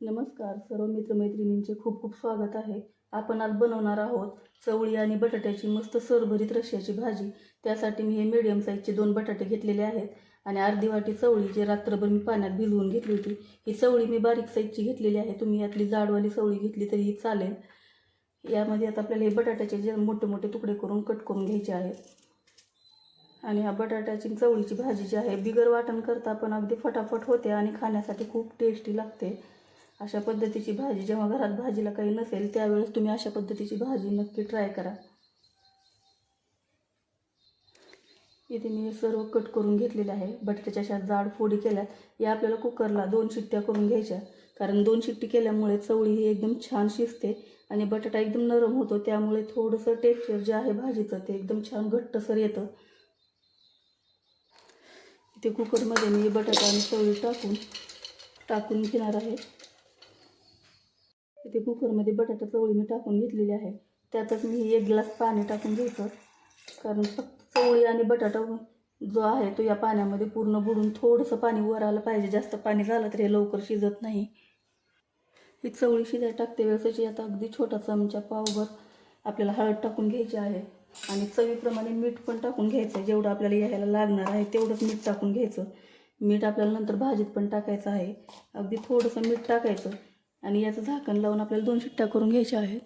नमस्कार सर्व मित्रमैत्रिणींचे खूप खूप स्वागत आहे. आपण आज बनवणार आहोत चवळी आणि बटाट्याची मस्त सरभरीत रश्याची भाजी. त्यासाठी मी हे मीडियम साईजचे दोन बटाटे घेतलेले आहेत आणि अर्धी वाटी चवळी जे रात्रभर मी पाण्यात भिजवून घेतली होती ही चवळी मी बारीक साईजची घेतलेली आहे. तुम्ही यातली जाडवाली चवळी घेतली तरीही चालेल. यामध्ये आता आपल्याला हे बटाट्याचे जे मोठे मोठे तुकडे करून कट करून घ्यायचे आहेत. आणि ह्या बटाट्याची चवळीची भाजी जी आहे बिगर वाटण करता पण अगदी फटाफट होते आणि खाण्यासाठी खूप टेस्टी लागते. अशा पद्धतीची भाजी जेव्हा घरात भाजीला काही नसेल त्यावेळेस तुम्ही अशा पद्धतीची भाजी नक्की ट्राय करा. इथे मी सर्व कट करून घेतलेले आहे. बटाट्याच्या अशा जाड फोडी केल्यात. या आपल्याला कुकरला दोन शिट्ट्या करून घ्यायच्या. कारण दोन शिट्टी केल्यामुळे चवळी ही एकदम छान शिजते आणि बटाटा एकदम नरम होतो. त्यामुळे थोडंसं टेक्स्चर जे आहे भाजीचं ते एकदम छान घट्टसर येतं. इथे कुकरमध्ये मी बटाटा आणि चवळी टाकून टाकून घेणार आहे. इथे कुकरमध्ये बटाटा चवळी मी टाकून घेतलेली आहे. त्यातच मी एक ग्लास पाणी टाकून घ्यायचं कारण फक्त चवळी आणि बटाटा जो आहे तो या पाण्यामध्ये पूर्ण बुडून थोडंसं पाणी वर आलं पाहिजे. जास्त पाणी झालं तर हे लवकर शिजत नाही. ही चवळी शिजायला टाकते वेळेस आता अगदी छोटा चमचा पावभर आपल्याला हळद टाकून घ्यायची आहे. आणि चवीप्रमाणे मीठ पण टाकून घ्यायचं आहे. जेवढं आपल्याला यायला लागणार आहे तेवढंच मीठ टाकून घ्यायचं. मीठ आपल्याला नंतर भाजीत पण टाकायचं आहे. अगदी थोडंसं मीठ टाकायचं. आणि याचं झाकण लावून आपल्याला दोन शिट्ट्या करून घ्यायच्या आहेत.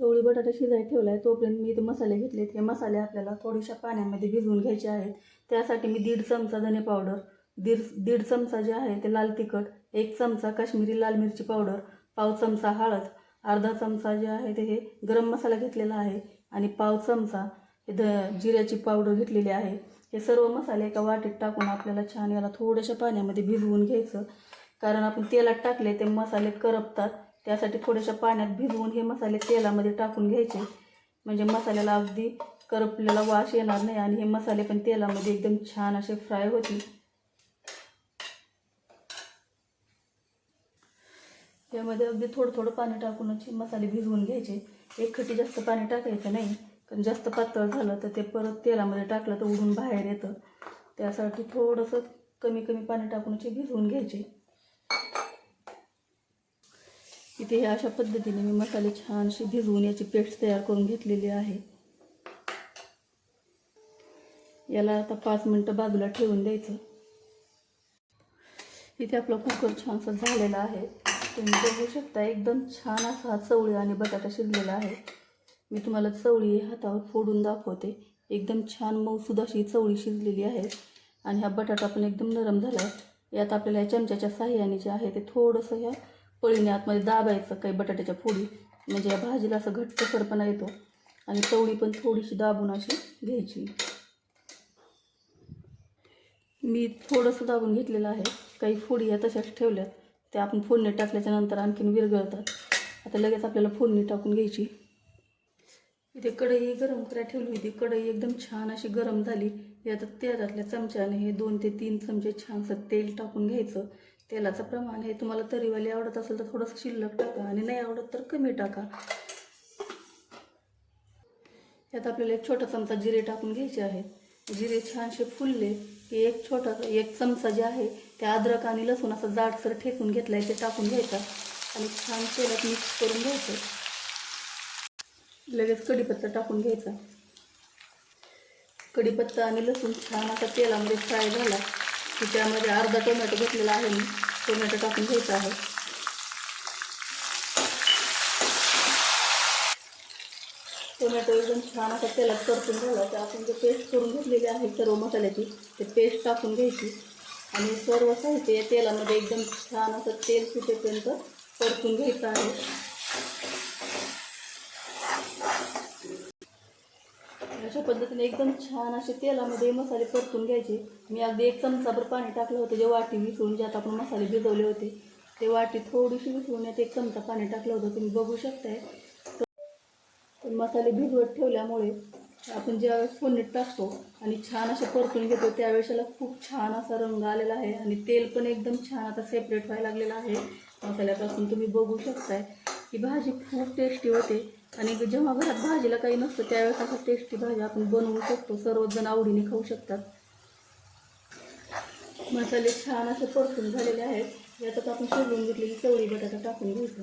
चवळी बटाटा शिजाय ठेवला आहे तोपर्यंत मी इथे मसाले घेतलेत. हे मसाले आपल्याला थोड्याशा पाण्यामध्ये भिजवून घ्यायचे आहेत. त्यासाठी मी दीड चमचा धने पावडर दीड दीड चमचा जे आहे ते लाल तिखट एक चमचा काश्मीरी लाल मिरची पावडर पाव चमचा हळद अर्धा चमचा जे आहे ते हे गरम मसाला घेतलेला आहे आणि पाव चमचा हे द जिऱ्याची पावडर घेतलेली आहे. हे सर्व मसाले एका वाटीत टाकून आपल्याला छान याला थोड्याशा पाण्यामध्ये भिजवून घ्यायचं. कारण आपण तेलात टाकले ते मसाले करपतात. त्यासाठी थोड्याशा पाण्यात भिजवून हे मसाले तेलामध्ये टाकून घ्यायचे. म्हणजे मसाल्याला अगदी करपलेला वास येणार नाही आणि हे मसाले पण तेलामध्ये एकदम छान असे फ्राय होतील. त्यामध्ये अगदी थोडं थोडं पाणी टाकूनच हे मसाले भिजवून घ्यायचे. एक खटी जास्त पाणी टाकायचं नाही. कारण जास्त पातळ झालं तर ते परत तेलामध्ये टाकलं तर उडून बाहेर येतं. त्यासाठी थोडंसं कमी कमी पाणी टाकूनच हे भिजवून घ्यायचे. इथे हे अशा पद्धतीने मी मसाले छानशी भिजवून याची पेस्ट तयार करून घेतलेली आहे. याला आता पाच मिनटं बाजूला ठेवून द्यायचं. इथे आपला कुकर छानसा झालेला आहे. तुम्ही बघू शकता एकदम छान असा हा चवळी आणि बटाटा शिजलेला आहे. मी तुम्हाला चवळी हातावर फोडून दाखवते. एकदम छान मऊसूद अशी चवळी शिजलेली आहे. आणि हा बटाटा पण एकदम नरम झाला आहे यात आपल्याला या चमच्याच्या साह्याने जे आहे ते थोडंसं ह्या पळीने आतमध्ये दाबायचं काही बटाट्याच्या फोडी म्हणजे या भाजीला असं घट्टसरपणा येतो. आणि चवळी पण थोडीशी दाबून अशी घ्यायची. मी थोडंसं दाबून घेतलेलं आहे. काही फोडी या तशाच ठेवल्यात. त्या आपण फोडणी टाकल्याच्या नंतर आणखीन विरघळतात. आता लगेच आपल्याला फोडणी टाकून घ्यायची. इथे कढई गरम करायला ठेवली होती. कढई एकदम छान अशी गरम झाली. यात तेलातल्या चमच्याने हे दोन ते तीन चमचे छानसं तेल टाकून घ्यायचं. तेलाचं प्रमाण हे तुम्हाला तरीवाली आवडत असेल तर थोडंसं शिल्लक टाका आणि नाही आवडत तर कमी टाका. यात आपल्याला एक छोटा चमचा जिरे टाकून घ्यायचे आहेत. जिरे छानसे फुलले की एक छोटा एक चमचा जे आहे ते अद्रक आणि लसूण असं जाडसर ठेकून घेतलं आहे ते टाकून घ्यायचं आणि छान तेलात मिक्स करून घ्यायचं. लगेच कढीपत्ता टाकून घ्यायचा. कढीपत्ता आणि लसूण छान असा तेलामध्ये फ्राय झाला. की त्यामध्ये अर्धा टोमॅटो घेतलेला आहे मी. टोमॅटो टाकून घ्यायचा आहे. टोमॅटो एकदम छान असा तेलात परतून झाला तर आपण जे पेस्ट करून घेतलेली आहे सर्व मसाल्याची ते पेस्ट टाकून घ्यायची. आणि सर्व साहित्य या तेलामध्ये एकदम छान असं तेल सुटेपर्यंत परतून घ्यायचं आहे. अशा पद्धतीने एकदम छान असे तेलामध्ये मसाले परतून घ्यायचे. मी अगदी एक चमचाभर पाणी टाकलं होतं जे वाटी विसळून ज्यात आपण मसाले भिजवले होते. ते वाटी थोडीशी विसळून एक चमचा पाणी टाकलं होतं. तुम्ही बघू शकताय. तर मसाले भिजवत ठेवल्यामुळे आपण ज्यावेळेस फोडणीत टाकतो आणि छान असे परतून घेतो त्यावेळेस याला खूप छान असा रंग आलेला आहे आणि तेल पण एकदम छान आता सेपरेट व्हायला लागलेलं आहे. मसाल्यापासून तुम्ही बघू शकताय ही भाजी खूप टेस्टी होते. आणि जेव्हा घरात भाजीला काही नसतं त्यावेळेस असं टेस्टी भाजी आपण बनवू शकतो. सर्वजण आवडीने खाऊ शकतात. मसाले छान असे परतून झालेले आहेत. याच्यात आपण शिजवून घेतलेली चवळी बटाटा टाकून घ्यायचं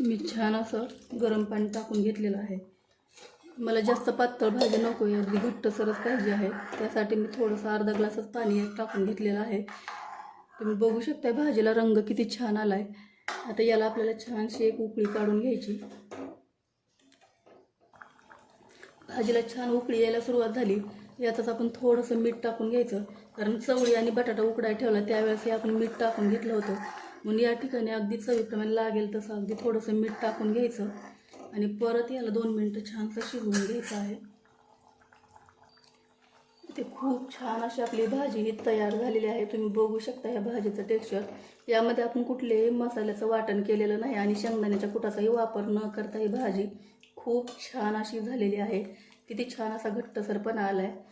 मी छान असं गरम पाणी टाकून घेतलेलं आहे. मला जास्त पातळ भाजी नको आहे अगदी घट्टसरच पाहिजे आहे. त्यासाठी मी थोडंसं अर्धा ग्लासच पाणी टाकून घेतलेलं आहे. तुम्ही बघू शकता भाजीला रंग किती छान आला आहे आता याला आपल्याला छानशी एक उकळी काढून घ्यायची. भाजीला छान उकळी यायला सुरुवात झाली. यातच आपण थोडंसं मीठ टाकून घ्यायचं. कारण चवळी आणि बटाटा उकडाय ठेवला त्यावेळेस हे आपण मीठ टाकून घेतलं होतं. म्हणून या ठिकाणी अगदी चवीप्रमाणे लागेल तसं अगदी थोडंसं मीठ टाकून घ्यायचं. आणि परत याला दोन मिनटं छानसं शिजवून घ्यायचं आहे. ते खूप छान अशी आपली भाजी ही तयार झालेली आहे. तुम्ही बघू शकता ह्या भाजीचं टेक्स्चर यामध्ये आपण कुठलेही मसाल्याचं वाटण केलेलं नाही आणि शेंगदाण्याच्या कुटाचाही वापर न करता ही भाजी खूप छान अशी झालेली आहे. किती छान असा घट्टसरपणा आला आहे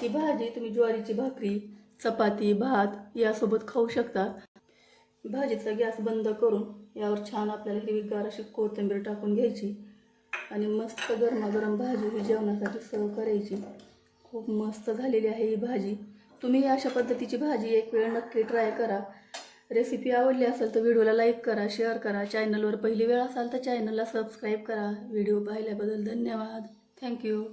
ती भाजी तुम्ही ज्वारीची भाकरी चपाती भात यासोबत खाऊ शकता. भाजीचा गॅस बंद करून यावर छान आपल्याला हिरवीगार अशी कोथिंबीर टाकून घ्यायची आणि मस्त गरमागरम भाजी ही जेवणासाठी सर्व करायची. खूप मस्त झालेली आहे ही भाजी. तुम्ही अशा पद्धतीची भाजी एक वेळ नक्की ट्राय करा. रेसिपी आवडली असेल तर व्हिडिओला लाईक करा शेअर करा. चॅनलवर पहिली वेळ असाल तर चॅनलला सबस्क्राईब करा. व्हिडिओ पाहिल्याबद्दल धन्यवाद. थँक्यू